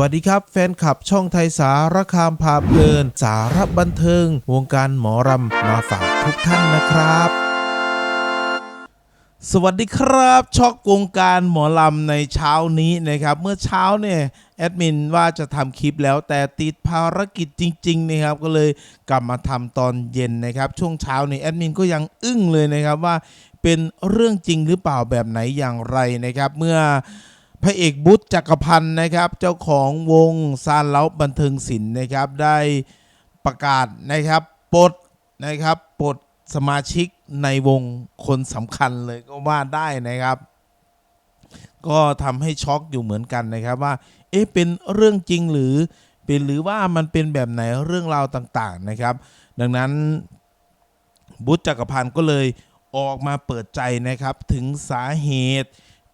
วัสดีครับ แฟนคลับช่องไทยสารคามพาเพลิน สารบันเทิง วงการหมอรำมาฝากทุกท่านนะครับ สวัสดีครับ ช็อกวงการหมอลำในเช้านี้นะครับ เมื่อเช้าเนี่ยแอดมินว่าจะทำคลิปแล้วแต่ติดภารกิจจริง ๆ นะครับ ก็เลยกลับมาทำตอนเย็นนะครับ ช่วงเช้านี้แอดมินก็ยังอึ้งเลยนะครับว่าเป็นเรื่องจริงหรือเปล่าแบบไหนอย่างไรนะครับ เมื่อ พระเอกบุ๊จักรพันธ์นะครับ เจ้าของวงซานเล้าบันเทิงศิลป์นะครับ ได้ประกาศนะครับปลดนะครับปลดสมาชิกในวงคนสำคัญเลยก็ว่าได้นะครับ ก็ทำให้ช็อกอยู่เหมือนกันนะครับว่า เอ๊ะเป็นเรื่องจริงหรือเป็นหรือว่ามันเป็นแบบไหนเรื่องราวต่างๆนะครับ ดังนั้นบุ๊จักรพันธ์ก็เลยออกมาเปิดใจนะครับถึงสาเหตุ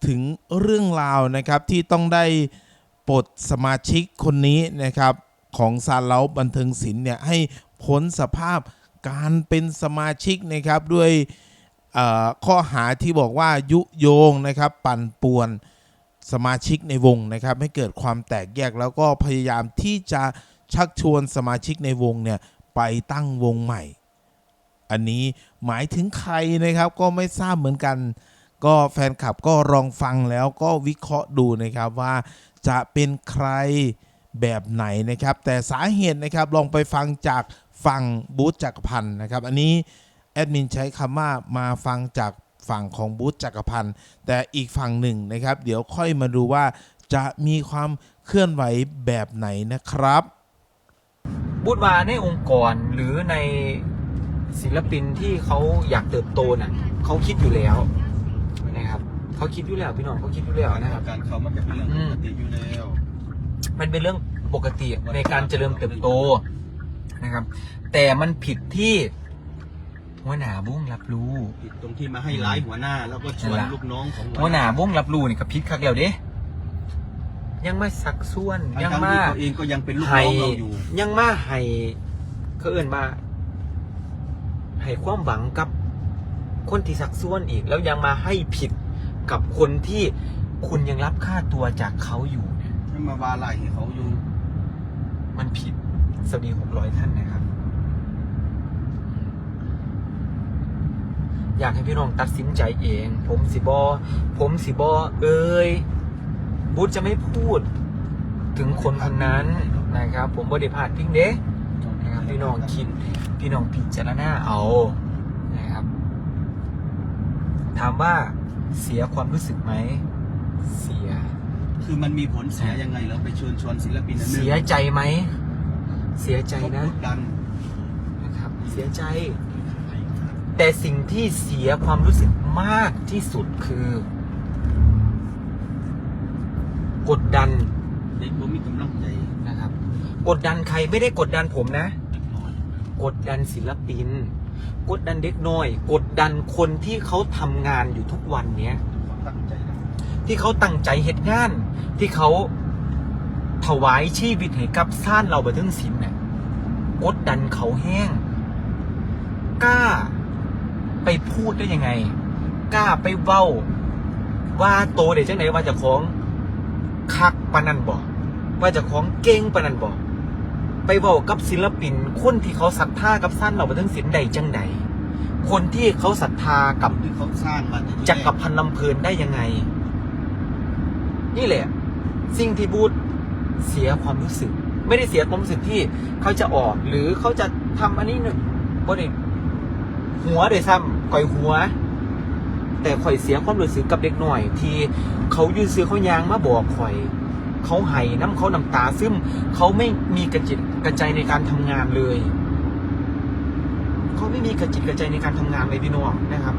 ถึงเรื่องราวนะครับที่ต้องได้ปลดสมาชิกคนนี้นะครับของซาเล้าบันเทิงศิลป์เนี่ยให้พ้นสภาพการเป็นสมาชิกนะครับด้วยข้อหาที่บอกว่ายุโยงนะครับปั่นป่วนสมาชิกในวงนะครับให้เกิดความแตกแยกแล้วก็พยายามที่จะชักชวนสมาชิกในวงเนี่ยไปตั้งวงใหม่ อันนี้หมายถึงใครนะครับก็ไม่ทราบเหมือนกัน ก็แฟนคลับก็ลองฟังแล้วก็วิเคราะห์ดูนะครับว่าจะเป็นใครแบบไหนนะครับ แต่สาเหตุนะครับลองไปฟังจากฝั่งบูธจักรพันธ์นะครับ อันนี้แอดมินใช้คำว่ามาฟังจากฝั่งของบูธจักรพันธ์แต่อีกฝั่งหนึ่งนะครับ เดี๋ยวค่อยมาดูว่าจะมีความเคลื่อนไหวแบบไหนนะครับบูธวาในองค์กรหรือในศิลปินที่เขาอยากเติบโตน่ะเขาคิดอยู่แล้ว เขาคิดอยู่แล้วพี่น้องเขาคิดอยู่แล้วนะครับ การเขามันจะเป็นเรื่องปกติอยู่แล้วมันเป็นเรื่องปกติในการเจริญเติบโตนะครับ แต่มันผิดที่หัวหน้าบุ้งรับรู้ผิดตรงที่มาให้ร้ายหัวหน้า แล้วก็ชวนนั่นล่ะลูกน้องของหัวหน้าบุ้งรับรู้นี่กับพิษคักแล้วเด้ยังไม่สักส่วนทั้ยังงๆมาที่ตัวเองก็ยังเป็นลูกให้น้องเราอยู่ ยังมาให้เขาเอื่นมาให้ความหวังกับคนที่สักส่วนอีก แล้วยังมาให้ผิด กับคนที่คุณยังรับค่าตัวจากเขาอยู่เนี่ยให้มาวาไล่ให้เขาอยู่ มันผิดสวัสดีหกร้อยท่านนะครับ อยากให้พี่น้องตัดสินใจเอง ผมสิบอ ผมสิบอ เอ้ยบูธจะไม่พูด ถึงคนคนนั้นนะครับ ผมบริพาดพิงเด้นะครับพี่น้องคิด พี่น้องพิจารณาเอา นะครับ ถามว่า เสียความรู้สึกไหม เสีย คือมันมีผลเสียยังไงแล้วไปเชิญชวนศิลปินอันหนึ่งเสียใจไหม เสียใจเขานะกดดันนะครับ เสียใจ แต่สิ่งที่เสียความรู้สึกมากที่สุดคือ กดดันเด็กผมมีกำลังใจนะครับ กดดันใครไม่ได้กดดันผมนะ เล็กน้อย กดดันศิลปิน กดดันเด็กน้อย กดดันคนที่เขาทำงานอยู่ทุกวันเนี้ยความตั้งใจนะที่เขาตั้งใจเหตุงาน ที่เขาถวายชีวิตให้กับซ่านเราบันทึงศิลป์เนี่ยกดดันเขาแห้ง กล้าไปพูดได้ยังไง กล้าไปเว้า ว่าโตเดี๋ยวจังไหนว่าเจะของคักปานนันบอกว่าเจะของเก่งปานนันบอก ไปเว้ากับศิลปิน คนที่เขาศรัทธากับซ่านเราบันทึงศิลป์ใดจังใดคนที่เขาศรัทธากับที่เขาสร้างมาแต่ที่จักรพันธ์ลำเพลินได้ยังไง นี่แหละ สิ่งที่บูธเสียความรู้สึก ไม่ได้เสียความรู้สึกที่เขาจะออก หรือเขาจะทำอันนี้หนึ่งบ่ได้หัวเดยซ้ำก่อยหัว แต่ข่อยเสียความรู้สึกกับเด็กหน่อย ที่เขายืนซื้อเขายางมาบอกข่อย เขาไห้น้ำเขาน้ำตาซึมเขาไม่มีกระจิต กระใจในการทำงานเลยเขาไม่มีกระจิตกระใจในการทำงานเลยพี่น้องนะครับ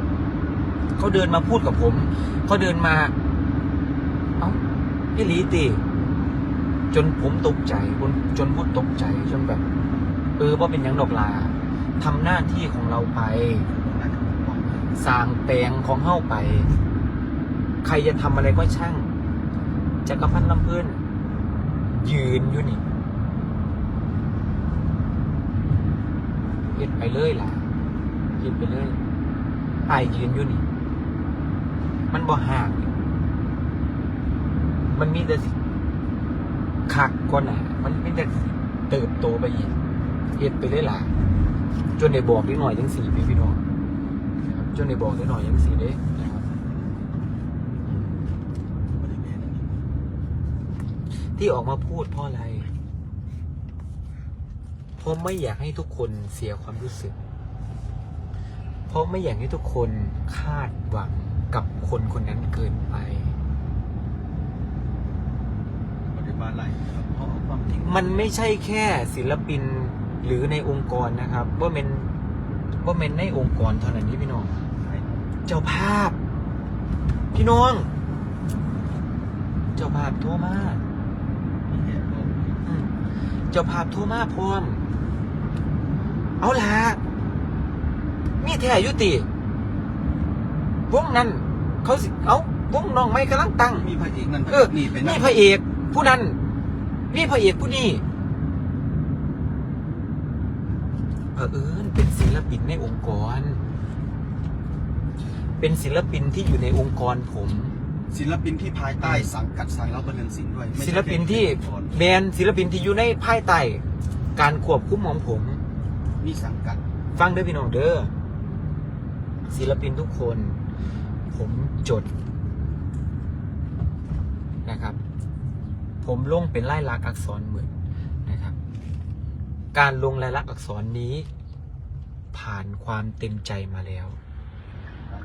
เขาเดินมาพูดกับผมเขาเดินมา เอ้าพี่ลีติจนผมตกใจจนพูดตกใจจนแบบ เออว่าเป็นยังดอกลาทำหน้าที่ของเราไปสร้างแปลงของเฮ้าไป ใครจะทำอะไรก็ช่างจักรพันธ์ลำเพื่อนยืนอยู่นี่ ฮ็ดไปเลยล่ะเฮ็ดไปเลยไอยยืนอยู่นี่ มันบ่ห่างมันมีแต่สิคักกว่าหนามันไม่ได้เติบโตไปอีกเฮ็ดไปเลยล่ะจนได้บอกนิดหน่อยจังสี่พี่พี่น้องจนได้บอกนิดหน่อยจังสี่เด้นะครับที่ออกมาพูดเพราะอะไร เพราะไม่อยากให้ทุกคนเสียความรู้สึก เพราะไม่อยากให้ทุกคนคาดหวังกับคนคนนั้นเกินไปปฏิบัติอะไรครับเพราะความจริงมันไม่ใช่แค่ศิลปินหรือในองค์กรนะครับว่าเป็นว่าเป็นในองค์กรเท่านั้นที่พี่น้อง เจ้าภาพ พี่น้อง เจ้าภาพโทรมามีเหตุผลอืมเจ้าภาพโทรมาพร้อม เอาล่ะมีแท้อยุติ วงนั้น เขาสิ เอาวงน้องไม่กำลังตั้ง มีพระเอกนั่นพระเอเออกนี่เป็นนี่พระเอก ผู้นั้นนี่พระเอกผู้นี้เผอิญเป็นศิลปินในองค์กร เป็นศิลปินที่อยู่ในองค์กรผม ศิลปินที่ภายใต้สังกัดสารเราบันเทิงศิลป์ด้วยไม่ใช่ศิลปินที่แค่องค์กรแมนศิลปินที่อยู่ในภายใต้การควบคุมของผม มีสังกัด ฟังเด้อพี่น้องเด้อศิลปินทุกคน ผมจดนะครับ ผมลงเป็นลายลักษณ์อักษรเหมือนนะครับ การลงลายลักษณ์อักษรนี้ ผ่านความเต็มใจมาแล้ว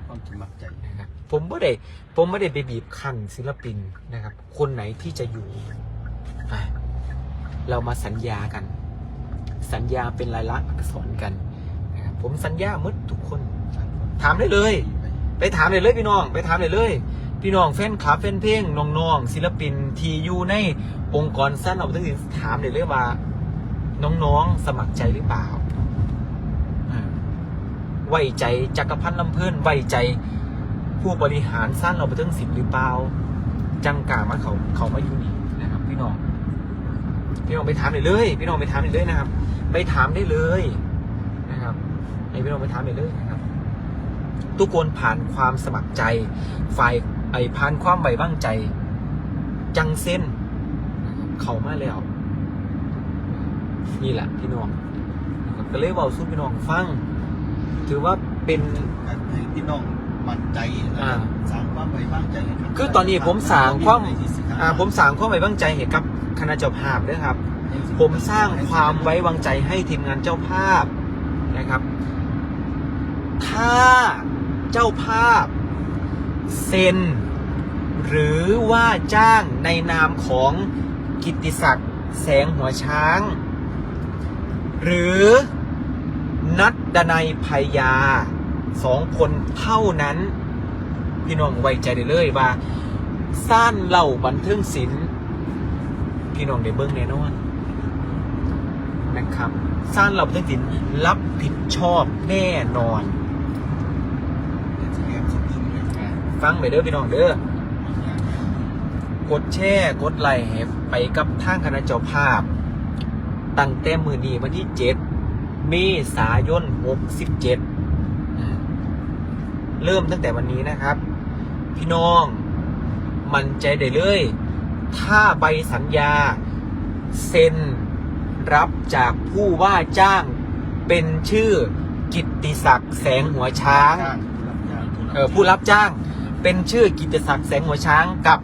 ความสมัครใจนะครับผมไม่ได้ผมไม่ได้ไปบีบคั้นศิลปินนะครับ คนไหนที่จะอยู่ เรามาสัญญากัน สัญญาเป็นลายลักษณ์อักษรกันนะครับผมสัญญาหมดทุกคน ถามได้เลย ไปถามเลยเลยพี่น้อง ไปถามเลยเลย พี่น้องแฟนคลับแฟนเพลงน้องๆศิลปินทีอยู่ในองค์กรสั้นเอาทั้งสิ้นถามเลยเลยว่า น้องๆสมัครใจหรือเปล่าไว้ใจจักรพันธ์ลำเพิ่นไว้ใจผู้บริหารสั้นเราไปทั้งสิบหรือเปล่า จังกามาเขาเขามาอยู่นี่นะครับ พี่น้องพี่น้องไปถามเลยเลย พี่น้องไปถามเลยเลยนะครับ ไปถามได้เลยนะครับให้พี่น้องไปถามเลยเลยนะครับ ทุกคนผ่านความสมัครใจ ฝ่ายไอ้ผ่านความไว้วางใจ จังเส้นนะครับเขามาแล้ว นี่แหละพี่น้องนะครับก็เลยเว่าสู้พี่น้องฟัง ถือว่าเป็นการให้พี่น้องมั่นใจนะอ่าสร้างความไว้วางใจให้กับคือตอนนี้ผมสร้างความในที่สิบห้อ่าผมสร้างความไว้วางใจให้กับคณะเจ้าภาพด้วยครับ ผมสร้างความไว้วางใจให้ทีมงานเจ้าภาพนะครับ ถ้าเจ้าภาพเซ็น หรือว่าจ้างในนามของกิติศักดิ์แสงหัวช้าง หรือนัดดนัยภัยาสองคนเท่านั้น พี่น้องไว้ใจได้เลยว่าซ่านเหล่าบันเทิงศิลป์พี่น้องได้เบิ้งแน่นอน นะครับสร้างเราบันเทิงศิลป์รับผิดชอบแน่นอน ฟังไปเด้อพี่น้องเด้อกดแช่กดไลค์ให้ไปกับทางคณะเจ้าภาพ ตั้งแต่มือนีวันที่7เมษายน67เริ่มตั้งแต่วันนี้นะครับ พี่น้อง มันใจได้เลย ถ้าใบสัญญา เซ็น รับจากผู้ว่าจ้างเป็นชื่อกิตติศักดิ์แสงหัวช้างเออผู้รับจ้างเป็นชื่อกิตติศักดิ์แสงหัวช้างกับ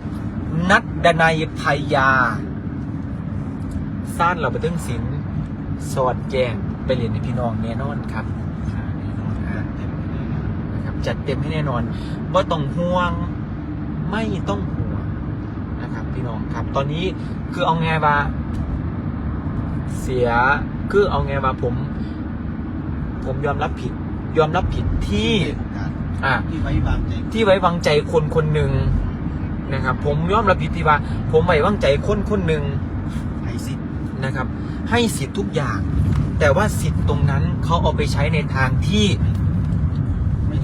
นัดดนัยไทยยาสร้างเราไปตึงศิลป์สวัสดแจงไปเรียนในพี่น้องแน่นอนครับนะครับจัดเต็มให้แน่นอนว่าต้องห่วงไม่ต้องห่วงนะครับ พี่น้องครับ ตอนนี้คือเอาไงว่า เสียคือเอาไงว่าผม ผมยอมรับผิด ยอมรับผิดที่ อ่าที่ไว้วางใจที่ไว้วางใจคนคนหนึ่งนะครับ ผมยอมรับผิดที่ว่า ผมไว้วางใจคนคนหนึ่งให้สิทธิ์นะครับ ให้สิทธิ์ทุกอย่าง แต่ว่าสิทธิ์ตรงนั้นเขาเอาไปใช้ในทางที่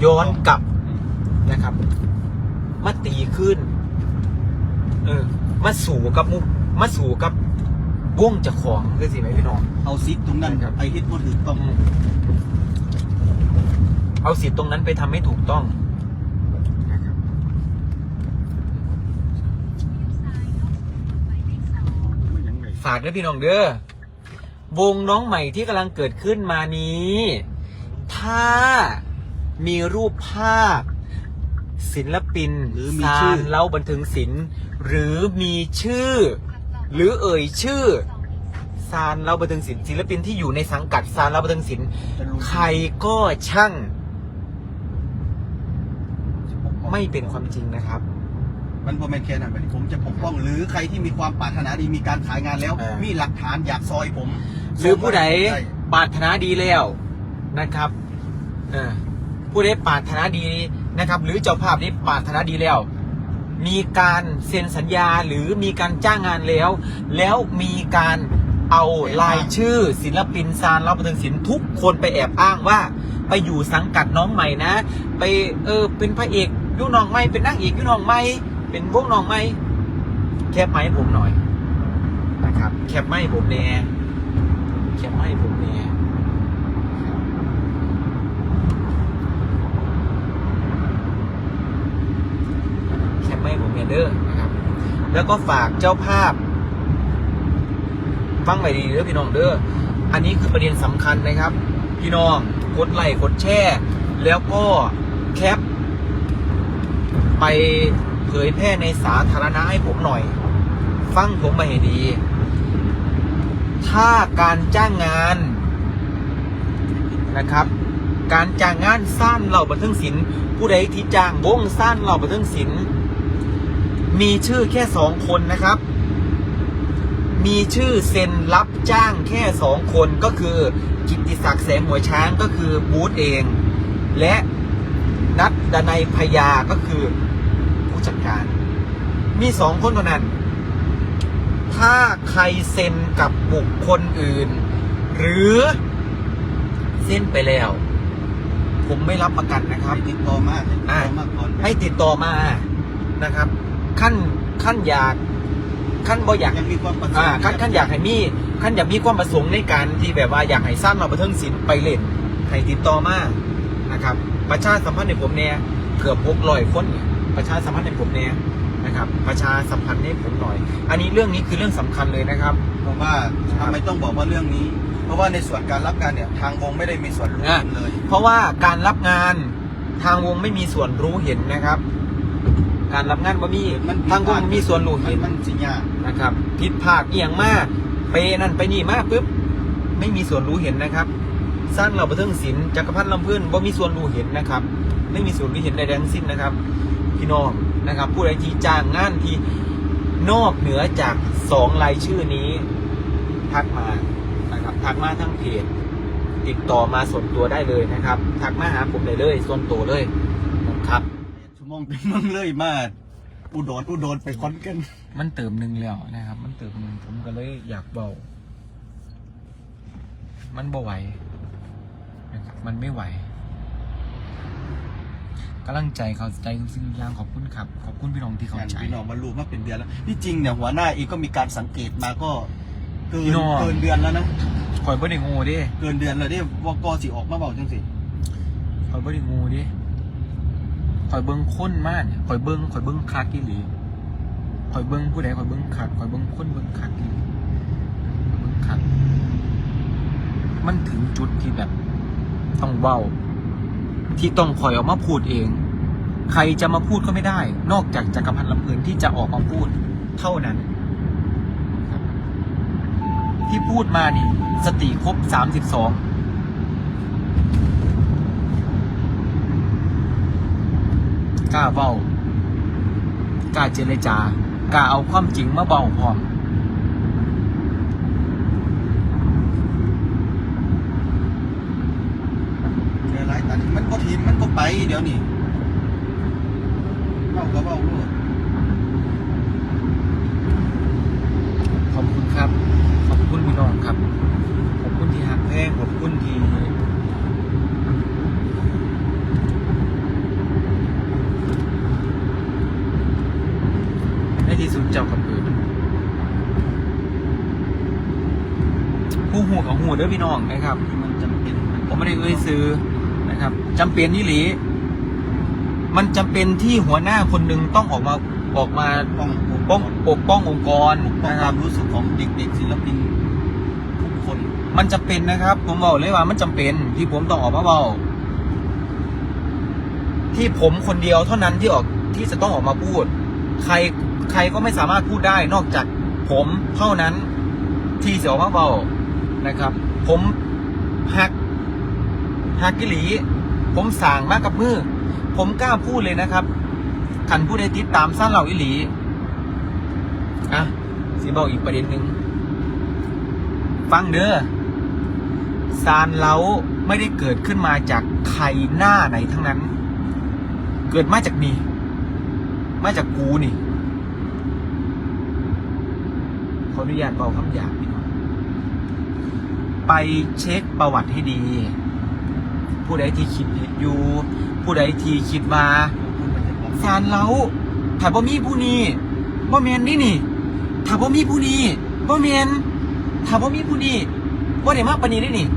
ย้อนกลับนะครับมาตีขึ้น เออมาสู่กับมุกมาสู่กับ วงเจะของคือสิไหมพี่น้อง เอาสิทธิ์ตรงนั้นครับ ไปเฮ็ดบ่ถูกต้องเอาสิทธิ์ตรงนั้นไปทำให้ถูกต้องนะครับมันยังฝากด้วยพี่น้องเด้อวงน้องใหม่ที่กำลังเกิดขึ้นมานี้ ถ้ามีรูปภาพ ศิลปินหรือมีซาชื่อนเล่าบันเทิงศิลป์หรือมีชื่อ หรือเอ่ยชื่อซานเล่าบันเทิงศิลป์ศิลปินที่อยู่ในสังกัดซานเล่าบันเทิงศิลป์จะรู้ใครก็ช่าง ไม่เป็นความจริงนะครับ มันพอแมนแค่นั้นไปผมจะปกป้อง หรือใครที่มีความปรารถนาดีมีการขายงานแล้ว เออ มีหลักฐานอยากซอยผมหรือผู้ใดได้ปรารถนาดีแล้วนะครับเออผู้ใดปรารถนาดีนะครับ หรือเจ้าภาพนี้ปรารถนาดีแล้ว มีการเซ็นสัญญาหรือมีการจ้างงานแล้ว แล้วมีการเอารายชื่อศิลปินซานรับบันเทิงศิลป์ทุกคนไปแอบอ้างว่า ไปอยู่สังกัดน้องใหม่นะ ไปเออเป็นพระเอกยุน้องใหม่เป็นนางเอกยุน้องใหม่เป็นพวงน้องใหม่แคปไห้ผมหน่อยนะครับ แคปไห้ผมแน่แคปไห้ผมแน่แคปไมา ให้ผมแน่เด้อนะครับ แล้วก็ฝากเจ้าภาพ ฟังไว้ดีเด้อพี่น้องเด้อ อันนี้คือประเด็นสำคัญนะครับ พี่น้องกดไลค์กดแชร์แล้วก็แคป ไปเผยแพร่ในสาธารณะให้ผมหน่อย ฟังผมมาให้ดี ถ้าการจ้างงานนะครับ การจ้างงานสร้างเหล่าบันเทิงศิลป์ผู้ใดที่จ้างวงสร้างเหล่าบันเทิงศิลป์ มีชื่อแค่สองคนนะครับ มีชื่อเซ็นรับจ้างแค่สองคนก็คือกิตติศักดิ์แสงหัวช้างก็คือบูธเอง และนัดดนัยพยาก็คือผู้จัดการ มีสองคนเท่านั้น ถ้าใครเซ็นกับบุคคลอื่น หรือเซ็นไปแล้ว ผมไม่รับประกันนะครับ ติดต่อมาติดต่อมาก่อนให้ติดต่อมานะครับ ขั้นขั้นอยากขั้นบ่อยากยังมีความประสงอ่าค์ขั้นขั้นอยากให้มีขั้นอยากมีความประสงค์ในการที่แบบว่าอยากให้สร้างเราบันเทิงศิลป์ไปเล่นให้ติดต่อมานะครับ ประชาสัมพันธ์ในผมเนี่ยเกือบหกร้อยคนเนี่ยประชาสัมพันธ์ในผมเนี่ยนะครับ ประชาสัมพันธ์ให้ผมหน่อย อันนี้เรื่องนี้คือเรื่องสำคัญเลยนะครับ เพราะว่าทำไมต้องบอกว่าเรื่องนี้ เพราะว่าในส่วนการรับการเนี่ยทางวงไม่ได้มีส่วนรู้อะ เลย เพราะว่าการรับงานทางวงไม่มีส่วนรู้เห็นนะครับ การรับงานบ่มีมันทางวงมีส่วนรู้เห็นมันสิยากนะครับผิดพลาดเอียงมากไปนั่นไปนี่มากปุ๊บไม่มีส่วนรู้เห็นนะครับ สร้างเราบันเทิงศิลป์จักรพันธ์ลำเพื่อนบ่มีส่วนรู้เห็นนะครับ ไม่มีส่วนรู้เห็นใดๆทั้งสิ้นนะครับ พี่น้องนะครับ ผู้ใดที่จ้างงานที่นอกเหนือจากสองรายชื่อนี้ทักมานะครับทักมาทั้งเพจติดต่อมาส่วนตัวได้เลยนะครับ ทักมาหาผมได้เลยส่วนตัวเลยนะครับ ชั่วโมงเป็นเมืองเลยมาอุดรอุดรไปคอนแกันมันเติมหนึ่งแล้วนะครับ มันเติมหนึ่งผมก็เลยอยากเบามันบ่ไหวนะครับมันไม่ไหวกำลังใจเขาใจซึ่งยางขอบคุณครับ ขอบคุณพี่น้องที่เข้าใจ พี่น้องมารู้มาเป็นเดือนแล้วที่จริงเนี่ยหัวหน้าเองก็มีการสังเกตมาก็เกินพี่น้อง เกินเดือนแล้วนะคอยบ่ได้งูเดิเกินเดือนเลยที่ว่ากอสิออกมาบอกจังสิคอยบ่ได้งูเดิ คอยเบิ้งค้นมากเนี่ยคอยเบิ้งคอยเบิ้งคักอีหลีคอยเบิ้งผู้ใดคอยเบิ้งคักคอยเบิ้งค้นเบิ้งคักอีหลีเบิ้งคักมันถึงจุดที่แบบต้องเว้าที่ต้องคอยออกมาพูดเอง ใครจะมาพูดก็ไม่ได้ นอกจากจักรพันธ์ลำเพลินที่จะออกมาพูดเท่านั้นที่พูดมานี่ สติครบสามสิบสอง กล้าเบ้ากล้าเจรจากล้าเอาความจริงมาเบาพร้อมเดือนไรตัดมันก็ทีมมันก็ไปเดี๋ยวนี้เบ้าก็เบ้าลูกขอบคุณครับ ขอบคุณพี่น้องครับ ขอบคุณที่หักแพงขอบคุณที่ในที่สุดเจ้ากับเกิดผู้หูกับหูเด้อพี่น้องนะครับ มันจำเป็นผมไม่ได้เอ่ยซื้อนะครับจำเป็นนี่หลี มันจำเป็นที่หัวหน้าคนหนึ่งต้องออกมาออกมาป้องป้องปกป้ององค์กรป้องนะคครัวาบ มรู้สึกของเด็กๆศิลปินทุกคนมันจำเป็นนะครับ ผมบอกเลยว่ามันจำเป็นที่ผมต้องออกมาเบาที่ผมคนเดียวเท่านั้นที่ออกที่จะต้องออกมาพูด ใครใครก็ไม่สามารถพูดได้นอกจากผมเท่านั้นที่จะออกมาเบานะครับ ผมหักหักกิหลี ผมสั่งมากกับมือ ผมกล้าพูดเลยนะครับขันผู้ใดติดตามสั้นเหล่าอิหลีอะสิบอกอีกประเด็นหนึ่งฟังเด้อซานเล้าไม่ได้เกิดขึ้นมาจากใครหน้าไหนทั้งนั้น เกิดมาจากนี่มาจากกูนี่ขออนุญาตเบาคำหยาบน้อง ไปเช็คประวัติให้ดี ผู้ใดที่คิดอยู่ ผู้ใดที่คิดมาซานเล้าถ้าบ่มีผู้นี้บ่แมนนี่นี่ถ้าบ่มีผู้นี้บ่แมนถ้าว่มีผู้นี้ว่ได้มากปานนี้ได้นี่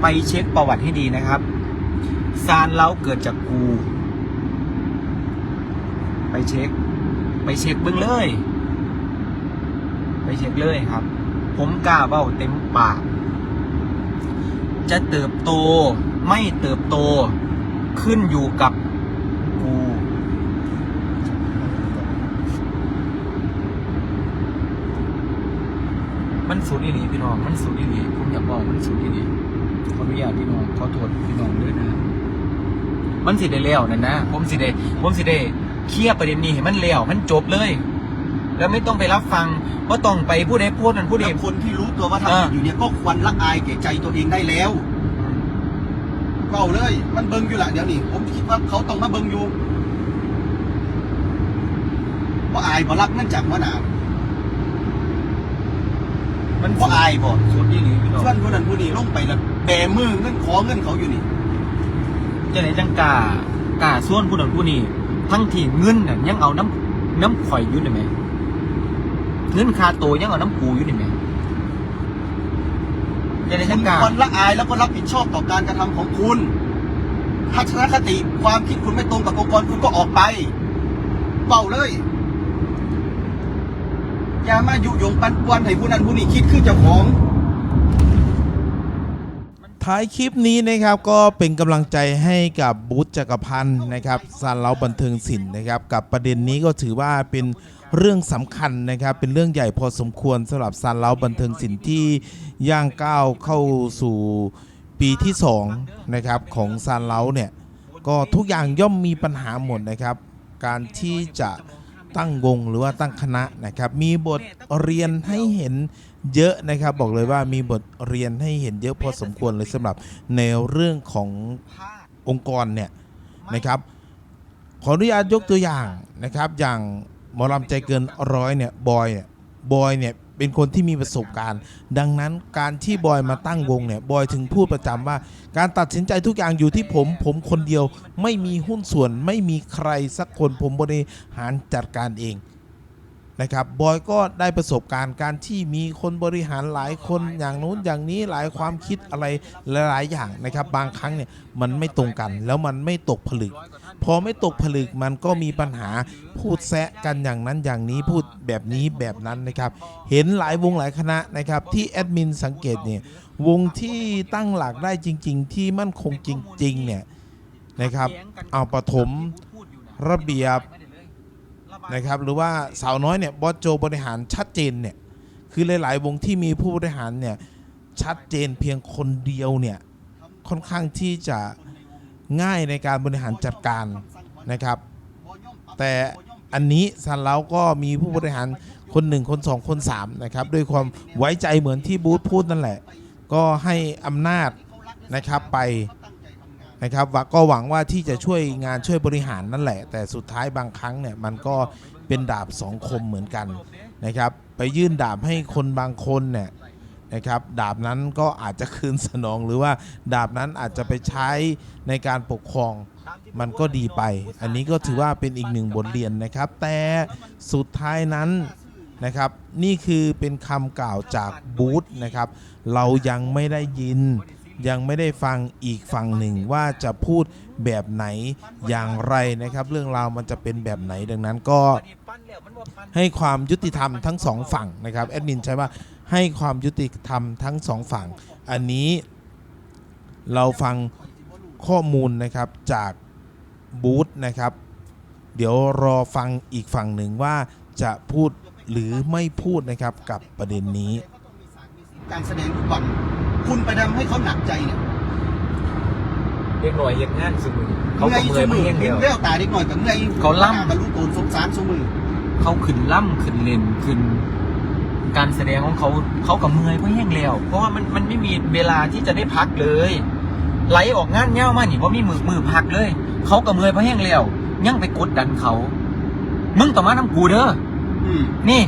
ไปเช็คประวัติให้ดีนะครับซานเล้าเกิดจากกู ไปเช็ค ไปเช็คเบื้องเลย ไปเช็คเลยครับ ผมกล้าเบ้าเต็มปาก จะเติบโตไม่เติบโตขึ้นอยู่กับกูมันสุดอีหลีพี่น้อง มันสุดอีหลีผมอยากบอกมันสุดอีหลีขออนุญาตพี่น้องขอโทษพี่น้องด้วยนะ มันสิได้แล้วนั่นนะ ผมสิได้ผมสิได้เคลียร์ประเด็นนี้ให้มันแล้วมันจบเลย แล้วไม่ต้องไปรับฟังว่าต้องไปผู้ใดพูดนั่นผู้ใดแต่คนที่รู้ตัวว่าอ่าทำผิดอยู่เนี่ยก็ควรละอายแก่ใจตัวเองได้แล้วเก่าเลย มันเบิ่งอยู่ละเดี๋ยวนี้ผมคิดว่าเขาต้องมาเบิ่งอยู่ว่าอายบ่รับเนื่องจากว่าหนามันว่าอายบ่สุดอีหลีพี่น้องชวนคนนั้นผู้นี้ลงไปแล้วแบมือเงินขอเงินเขาอยู่นี่จะไหนจังกล้ากล้าส่วนผู้นั้นผู้นี้ทั้งที่เงินน่ะยังเอาน้ำน้ำข่อยอยู่นี่ไหม เงินคาโตวยังเอาน้ำกูอยู่นี่ไหมจะไหนคุจัณงกล้าควรละอายแล้วก็รับผิดชอบต่อการกระทำของคุณทัศนคติความคิดคุณไม่ตรงกับองค์กรคุณก็ออกไปเป่าเลย อย่ามายุยงปันป่วนให้ผู้นั้นผู้นี้คิดคือเจ้าของ ท้ายคลิปนี้นะครับก็เป็นกำลังใจให้กับบูธจักรพันธ์นะครับซานเล้าบันเทิงศิลป์นะครับ กับประเด็นนี้ก็ถือว่าเป็น เรื่องสำคัญนะครับ เป็นเรื่องใหญ่พอสมควรสำหรับซานเล้าบันเทิงศิลป์ที่ย่างก้าวเข้าสู่ปีที่2นะครับของซานเล้าเนี่ยก็ทุกอย่างย่อมมีปัญหาหมดนะครับ การที่จะตั้งวงหรือว่าตั้งคณะนะครับ มีบทเรียนให้เห็นเยอะนะครับ บอกเลยว่ามีบทเรียนให้เห็นเยอะพอสมควรเลยสำหรับในเรื่องขององค์กรเนี่ยนะครับ ขออนุญาตยกตัวอย่างนะครับอย่าง หมอลำใจเกินร้อยเนี่ยบอยเนี่ยบอยเนี่ยเป็นคนที่มีประสบการณ์ ดังนั้นการที่บอยมาตั้งวงเนี่ยบอยถึงพูดประจำว่า การตัดสินใจทุกอย่างอยู่ที่ผม ผมคนเดียวไม่มีหุ้นส่วนไม่มีใครสักคนผมบริหารจัดการเอง นะครับบอยก็ได้ประสบการณ์การที่มีคนบริหารหลายคนอย่างนู้นอย่างนี้หลายความคิดอะไรหลาย ๆ อย่างนะครับ บางครั้งเนี่ยมันไม่ตรงกันแล้วมันไม่ตกผลึก พอไม่ตกผลึกมันก็มีปัญหาพูดแซะกันอย่างนั้นอย่างนี้พูดแบบนี้แบบนั้นนะครับ เห็นหลายวงหลายคณะนะครับที่แอดมินสังเกตเนี่ยวงที่ตั้งหลักได้จริง ๆ ที่มั่นคงจริง ๆ เนี่ยนะครับเอาปฐมระเบียบ นะครับหรือว่าสาวน้อยเนี่ยบอสโจบริหารชัดเจนเนี่ยคือหลาย ๆ วงที่มีผู้บริหารเนี่ยชัดเจนเพียงคนเดียวเนี่ยค่อนข้างที่จะง่ายในการบริหารจัดการนะครับ แต่อันนี้ซันเล้าก็มีผู้บริหารคนหนึ่งคนสองคนสามนะครับด้วยความไว้ใจเหมือนที่บูธพูดนั่นแหละ ก็ให้อำนาจนะครับไป นะครับก็หวังว่าที่จะช่วยงานช่วยบริหารนั่นแหละ แต่สุดท้ายบางครั้งเนี่ยมันก็เป็นดาบสองคมเหมือนกันนะครับ ไปยื่นดาบให้คนบางคนเนี่ยนะครับดาบนั้นก็อาจจะคืนสนองหรือว่าดาบนั้นอาจจะไปใช้ในการปกครองมันก็ดีไป อันนี้ก็ถือว่าเป็นอีกหนึ่งบทเรียนนะครับ แต่สุดท้ายนั้นนะครับ นี่คือเป็นคำกล่าวจากบูธนะครับ เรายังไม่ได้ยิน ยังไม่ได้ฟังอีกฝั่งหนึ่งว่าจะพูดแบบไหนอย่างไรนะครับ เรื่องราวมันจะเป็นแบบไหนดังนั้นก็ให้ความยุติธรรมทั้งสองฝั่งนะครับแอดมินใช้ว่าให้ความยุติธรรมทั้งสองฝั่ง อันนี้เราฟังข้อมูลนะครับจากบูธนะครับ เดี๋ยวรอฟังอีกฝั่งหนึ่งว่าจะพูดหรือไม่พูดนะครับกับประเด็นนี้ การแสดงทุกวันคุณไปทำให้เขาหนักใจเนี่ยเด็กหน่อยเห็นงานสมือเขาก็เมื่อยมาเองเห็เดีนยวเลี้ยวตาเด็กหน่อยกับเมื่อยเขาล่ำบรรลุโตนสงสารสมือเขาขึ้นล่ำขึ้นเลนขึ้น การแสดงของเขาเขากับเมื่อยเพราะแห้งแล้ว เพราะว่ามันมันไม่มีเวลาที่จะได้พักเลยไหลออกงานเง่ามานี่ว่ามีมือมือพักเลย เขากับเมื่อยเพราะแห้งแล้วยังไปกดดันเขา มึงต้องมาน้ำกูเด้ออืมนี่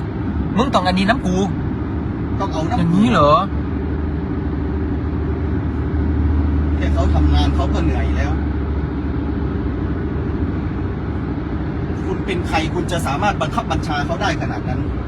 มึงต้องอันนี้น้ำกู ต้องเอาอย่างน้ำนี้เหรอแค่เขาทำงานเขาก็เหนื่อยแล้ว คุณเป็นใครคุณจะสามารถบังคับบัญชาเขาได้ขนาดนั้นเ